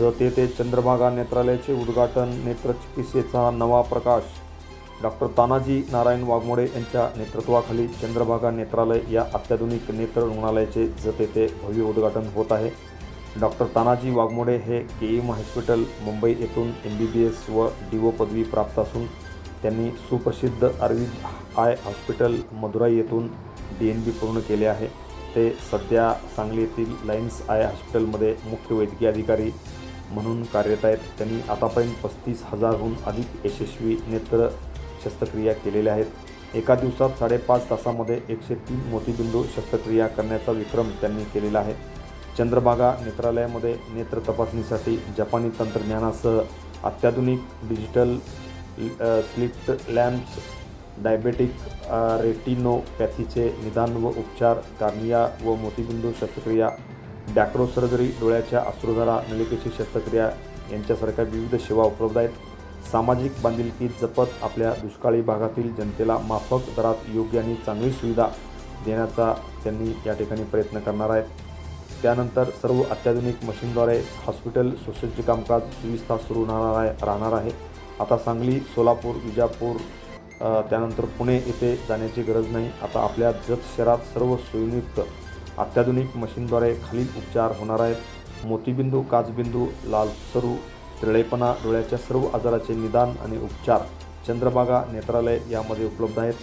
सत येथे चंद्रभागा नेत्रालयाचे उद्घाटन नेत्रचिकित्सेचा नवा प्रकाश. डॉक्टर तानाजी नारायण वाघमोडे यांच्या नेतृत्वाखाली चंद्रभागा नेत्रालय या अत्याधुनिक नेत्र रुग्णालयाचे जत येथे भव्य उद्घाटन होत आहे. डॉक्टर तानाजी वाघमोडे हे के एम हॉस्पिटल मुंबई येथून एम बी बी एस व डी ओ पदवी प्राप्त असून त्यांनी सुप्रसिद्ध अरविंद आय हॉस्पिटल मदुराई येथून डी एन बी पूर्ण केले आहे. ते सध्या सांगली येथील लायन्स आय हॉस्पिटलमध्ये मुख्य वैद्यकीय अधिकारी म्हणून कार्यरत आहेत. त्यांनी आतापर्यंत पस्तीस हजारहून अधिक यशस्वी नेत्र शस्त्रक्रिया केलेल्या आहेत. एका दिवसात साडेपाच तासामध्ये एकशे तीन मोतीबिंदू शस्त्रक्रिया करण्याचा विक्रम त्यांनी केलेला आहे. चंद्रभागा नेत्रालयामध्ये नेत्र तपासणीसाठी जपानी तंत्रज्ञानासह अत्याधुनिक डिजिटल स्लिप्ट लॅम्प्स डायबेटिक रेटिनोपॅथीचे निदान व उपचार कार्निया व मोतीबिंदू शस्त्रक्रिया डॅक्रो सर्जरी डोळ्याच्या अश्रुधारा नलिकेची शस्त्रक्रिया यांच्यासारख्या विविध सेवा उपलब्ध आहेत. सामाजिक बांधिलकी जपत आपल्या दुष्काळी भागातील जनतेला माफक दरात योग्य आणि चांगली सुविधा देण्याचा त्यांनी या ठिकाणी प्रयत्न करणार आहेत. त्यानंतर सर्व अत्याधुनिक मशीनद्वारे हॉस्पिटल सोसायटीचे कामकाज चोवीस तास सुरू राहणार आहे राहणार आहे. आता सांगली सोलापूर विजापूर त्यानंतर पुणे येथे जाण्याची गरज नाही. आता आपल्या जत शहरात सर्व सोयीयुक्त अत्याधुनिक मशीनद्वारे खालील उपचार होणार आहेत. मोतीबिंदू काचबिंदू लालसरू तिरळेपणा डोळ्याच्या सर्व आजाराचे निदान आणि उपचार चंद्रभागा नेत्रालय यामध्ये उपलब्ध आहेत.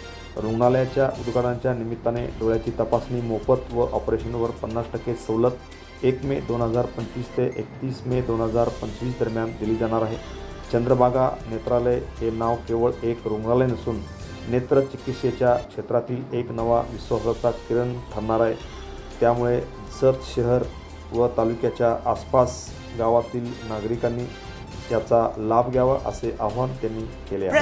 रुग्णालयाच्या उद्घाटनाच्या निमित्ताने डोळ्याची तपासणी मोफत व ऑपरेशनवर पन्नास टक्के सवलत एक मे दोन हजार पंचवीस ते एकतीस मे दोन हजार पंचवीस दरम्यान दिली जाणार आहे. चंद्रभागा नेत्रालय हे नाव केवळ एक रुग्णालय नसून नेत्रचिकित्सेच्या क्षेत्रातील एक नवा विश्वासाचा किरण ठरणार आहे. त्यामुळे जत शहर व तालुक्याच्या आसपास गावातील नागरिकांनी त्याचा लाभ घ्यावा असे आवाहन त्यांनी केले आहे.